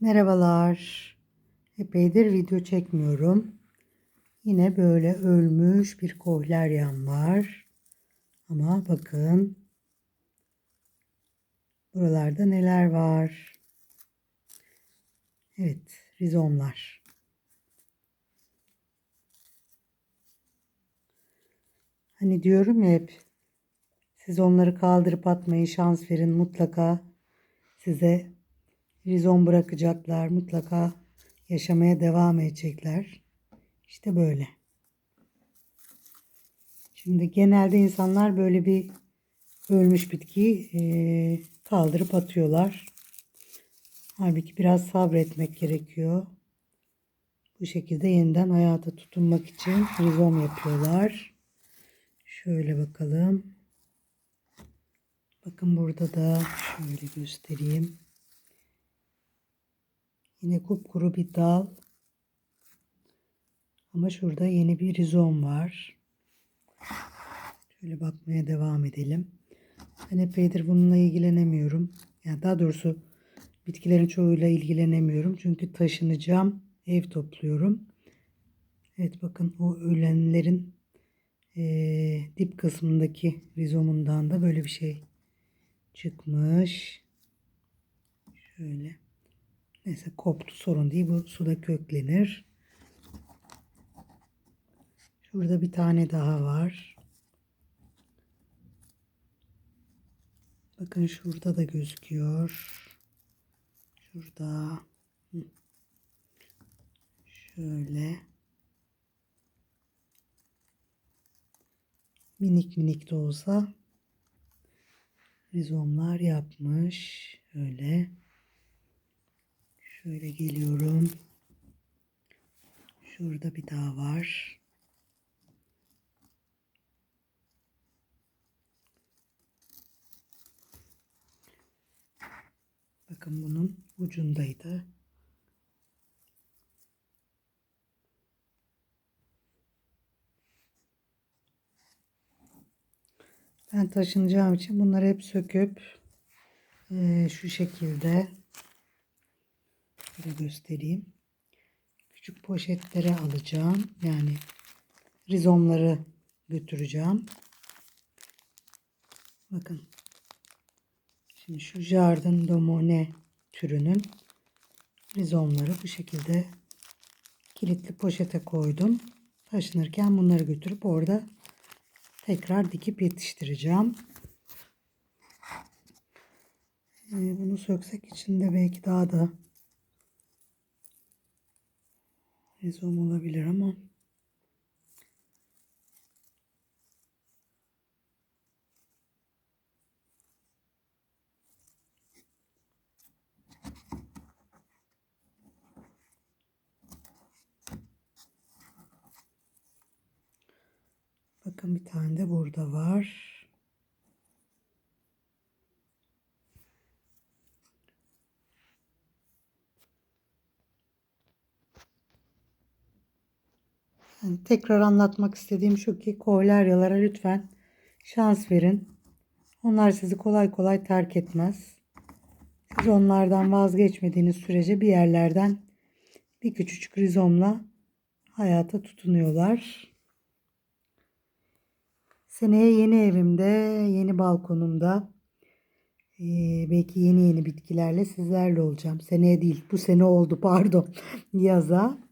Merhabalar. Epeydir video çekmiyorum. Yine böyle ölmüş bir kohleryam var. Ama bakın. Buralarda neler var. Evet, rizomlar. Hani diyorum ya hep siz onları kaldırıp atmayın, şans verin mutlaka size rizom bırakacaklar. Mutlaka yaşamaya devam edecekler. İşte böyle. Şimdi genelde insanlar böyle bir ölmüş bitkiyi eee, kaldırıp atıyorlar. Halbuki biraz sabretmek gerekiyor. Bu şekilde yeniden hayata tutunmak için rizom yapıyorlar. Şöyle bakalım. Bakın burada da şöyle göstereyim. Yine kupkuru bir dal. Ama şurada yeni bir rizom var. Şöyle bakmaya devam edelim. Ben epeydir bununla ilgilenemiyorum. Yani daha doğrusu bitkilerin çoğuyla ilgilenemiyorum. Çünkü taşınacağım. Ev topluyorum. Evet bakın o ölenlerin eee, dip kısmındaki rizomundan da böyle bir şey çıkmış. Şöyle. Neyse koptu sorun değil. Bu suda köklenir. Şurada bir tane daha var. Bakın şurada da gözüküyor. Şurada. Şöyle. Minik minik de olsa rizomlar yapmış. Öyle. Şöyle geliyorum. Şurada bir daha var. Bakın bunun ucundaydı. Ben taşınacağım için bunları hep söküp eee, şu şekilde şöyle göstereyim. Küçük poşetlere alacağım. Yani rizomları götüreceğim. Bakın. Şimdi şu Jardin Domone türünün rizomları bu şekilde kilitli poşete koydum. Taşınırken bunları götürüp orada tekrar dikip yetiştireceğim. Ee, bunu söksek içinde belki daha da rizom olabilir ama bakın bir tane de burada var. Yani tekrar anlatmak istediğim şu ki kohleryalara lütfen şans verin. Onlar sizi kolay kolay terk etmez. Siz onlardan vazgeçmediğiniz sürece bir yerlerden bir küçücük rizomla hayata tutunuyorlar. Seneye yeni evimde, yeni balkonumda eee, belki yeni yeni bitkilerle sizlerle olacağım. Seneye değil, bu sene oldu pardon. Yaza.